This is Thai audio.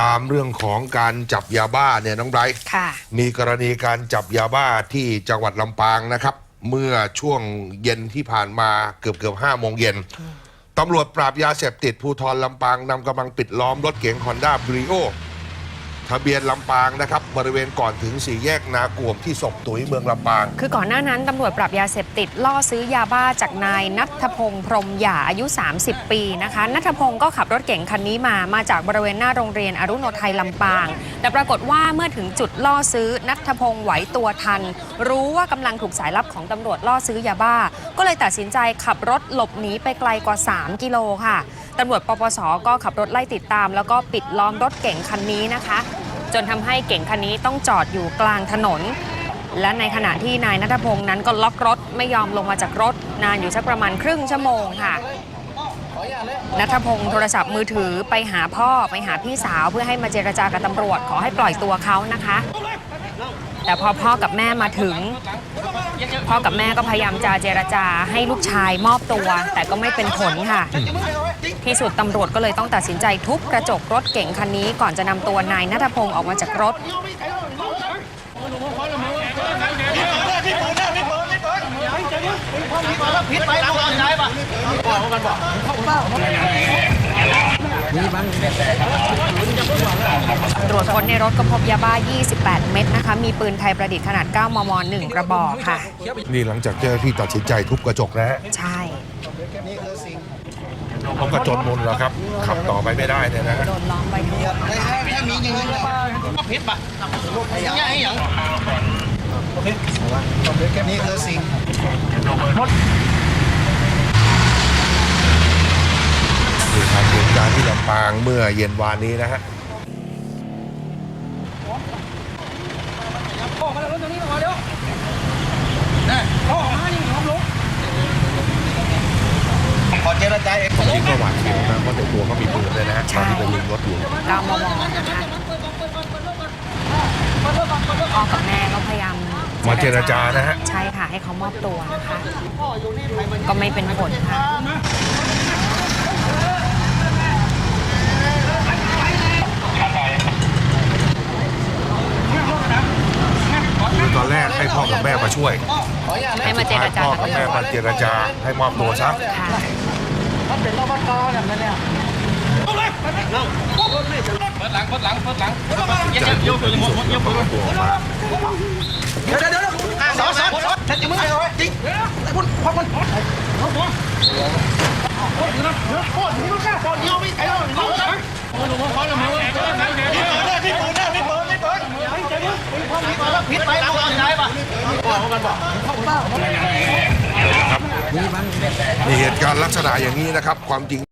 ตามเรื่องของการจับยาบ้าเนี่ยน้องไบรท์ค่ะ มีกรณีการจับยาบ้าที่จังหวัดลำปางนะครับ เมื่อช่วงเย็นที่ผ่านมาเกือบเกือบห้าโมงเย็นตำรวจปราบยาเสพติดภูทรลำปางนำกำลังปิดล้อมรถเก๋งฮอนด้าบริโอ ทะเบียนลำปางนะครับบริเวณก่อนถึงสี่แยกนากวมที่ศพตุ๋ยเมืองลำปาง คือก่อนหน้านั้นตำรวจปราบยาเสพติดล่อซื้อยาบ้าจากนายนัทพงศ์พรมหยาอายุ 30 ปีนะคะนัทพงศ์ก็ขับรถเก๋งคันนี้มามาจากบริเวณหน้าโรงเรียนอรุโนไทยลำปาง แต่ปรากฏว่าเมื่อถึงจุดล่อซื้อนัทพงศ์ไหวตัวทัน รู้ว่ากำลังถูกสายลับของตำรวจล่อซื้อยาบ้า ก็เลยตัดสินใจขับรถหลบหนีไปไกลกว่า 3 กิโลค่ะตำรวจปปสก็ขับรถไล่ติดตาม แล้วก็ปิดล้อมรถเก๋งคันนี้นะคะ จนทำให้เก๋งคันนี้ต้องจอดอยู่กลางถนน และในขณะที่นายนัทพงศ์นั้นก็ล็อกรถไม่ยอมลงมาจากรถ นานอยู่สักประมาณครึ่งชั่วโมงค่ะนัทพงศ์โทรศัพท์มือถือไปหาพ่อไปหาพี่สาวเพื่อให้มาเจรจากับตำรวจขอให้ปล่อยตัวเขานะคะ แต่พอพ่อกับแม่มาถึง พ่อกับแม่ก็พยายามจะเจรจาให้ลูกชายมอบตัว แต่ก็ไม่เป็นผลค่ะ ที่สุดตำรวจก็เลยต้องตัดสินใจทุบกระจกรถเก๋งคันนี้ ก่อนจะนำตัวนายนัทพงศ์ออกมาจากรถผิดไปลูกเอาไหนปะตร วจค้นในรถก็พบยาบ้า 28 เม็ดนะคะ มีปืนไทยประดิษฐ์ขนาด 9 มม 1 กระบอกค่ะ นี่หลังจากเจ้าหน้าที่ตัดสินใจทุบกระจกนะฮะใช่เขาก็จนมุนแล้วครับ ขับต่อไปไม่ได้เนี่ยนะฮะโดนล้อมไว้ทั้งหมดนะคะถ้ามีอย่างนี้ก็ผิดปะอย่างนี้อย่างนี่คือสิ่งนี่ครับเหตุการณ์ที่ลำปางเมื่อเย็นวานนี้นะฮะ ขอเจรจาเองจริงก็หวาดเสียวนะเพราะในตัวเขามีปืนเลยนะฮะตอนที่ไปยิงรถอยู่9มมนะคะพ่อกับแม่ก็พยายามมาเจรจานะฮะ ใช่ค่ะให้เขามอบตัวนะคะ ก็ไม่เป็นผลค่ะ คือตอนแรกให้พ่อกับแม่มา ช่วยให้มาเจรจาพ่อกับกับตำรแม่วจมาเจรจาให้มอบตัวซะค่ะเขาเป็นรปภอย่างนั้นเนี่ยจะยกตัวออกมาเดี๋ยวเดี๋ยวเดี๋ยวสาวสาวฉันจะมึงเอาไว้จริงไอ้พุ่นพ่อพุ่นพ่อพ่อโคตรนะโคตรนี่มันกล้าโคตรเดียวไม่ใครหรอกเขาเลยพี่เปิดนะพี่เปิดพี่เปิดพี่เปิดผิดไปลูกเอาไห นปะมีเหตุการณ์ลักษณะอย่างนี้นะครับ ความจริง